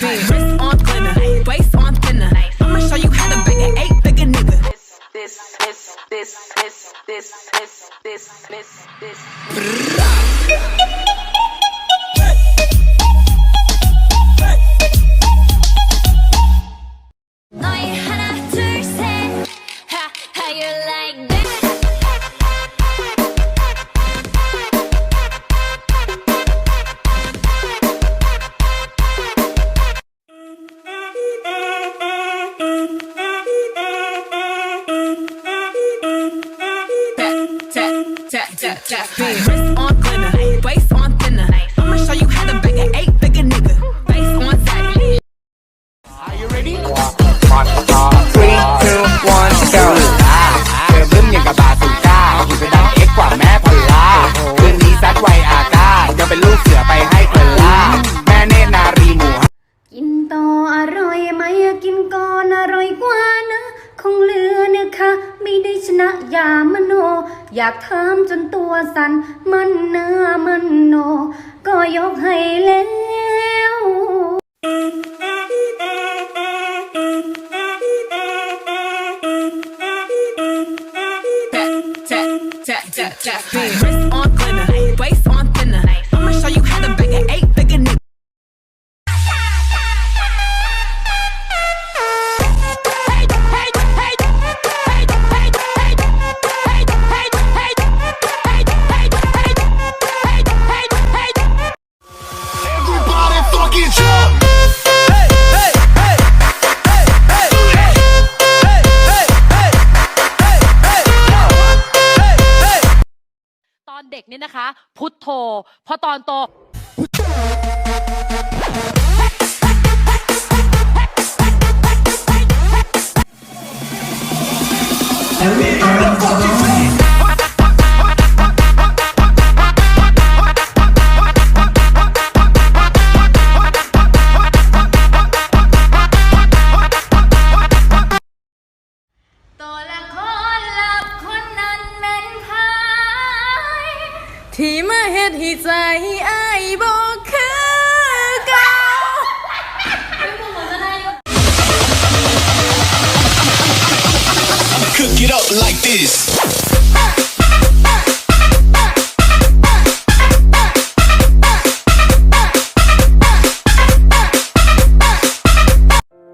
Wrist on thinner, waist on thinner. I'ma show you how to bang an eight figure nigga. this, this, this, this, this, this, this, this, this. Tap, tap, tap, tap. Wrist on thinner, waist on thinner. I'ma show you how to bang an eight figure nigga. Face on zaddy. Three, two, one, go เธอบึ้มอย่างกับบาสุก้าอยู่เป็นดังเอ็กกว่าแม่พอลล่าคืนนี้ซัดไวอาก้ายังเป็นลูกเสือไปให้เพลล่าแม่เนตรนารีหมูกินต่ออร่อยไหมกินก่อนอร่อยกว่านะ คงเหลือเนี่ยค่ะไม่ได้ชนะยามโน อยากถามจนตัวสัน่นมันเนื้อมันโน ก็ยกให้แล้วแจ๊ะแจ๊ะแจ๊ะแจ๊ะแจ๊ะ ตอนเด็กเนี่ยนะคะ พุทโธพอตอนโตตัว ที่มาเฮ็ดให้ใจอ้ายบ่คือเก่า Cook it up like this.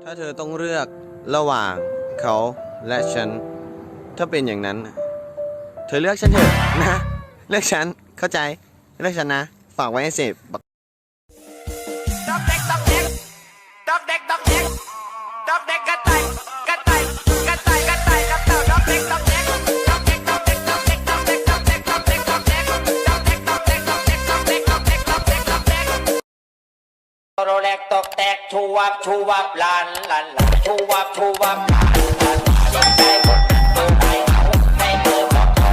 ถ้าเธอต้องเลือกระหว่างเขาและฉัน ถ้าเป็นอย่างนั้น เธอเลือกฉันเถอะนะ เลือกฉัน เข้าใจเลือกฉันนะ ฝากไว้ให้เสพบัก Dog deck, dog deck, dog deck, dog deck, dog deck กระต่ายกระต่ายกระต่ายกระต่ายกระต่าย dog deck, dog deck, dog deck, dog deck, dog deck, dog deck, dog deck, dog deck, dog deck, dog deck, dog deck, dog deck, dog deck, dog deck, dog deck, dog deck โรเล็กตกแตกชูวับชูวับลานลานลานชูวับชูวับลานลานลานใจคน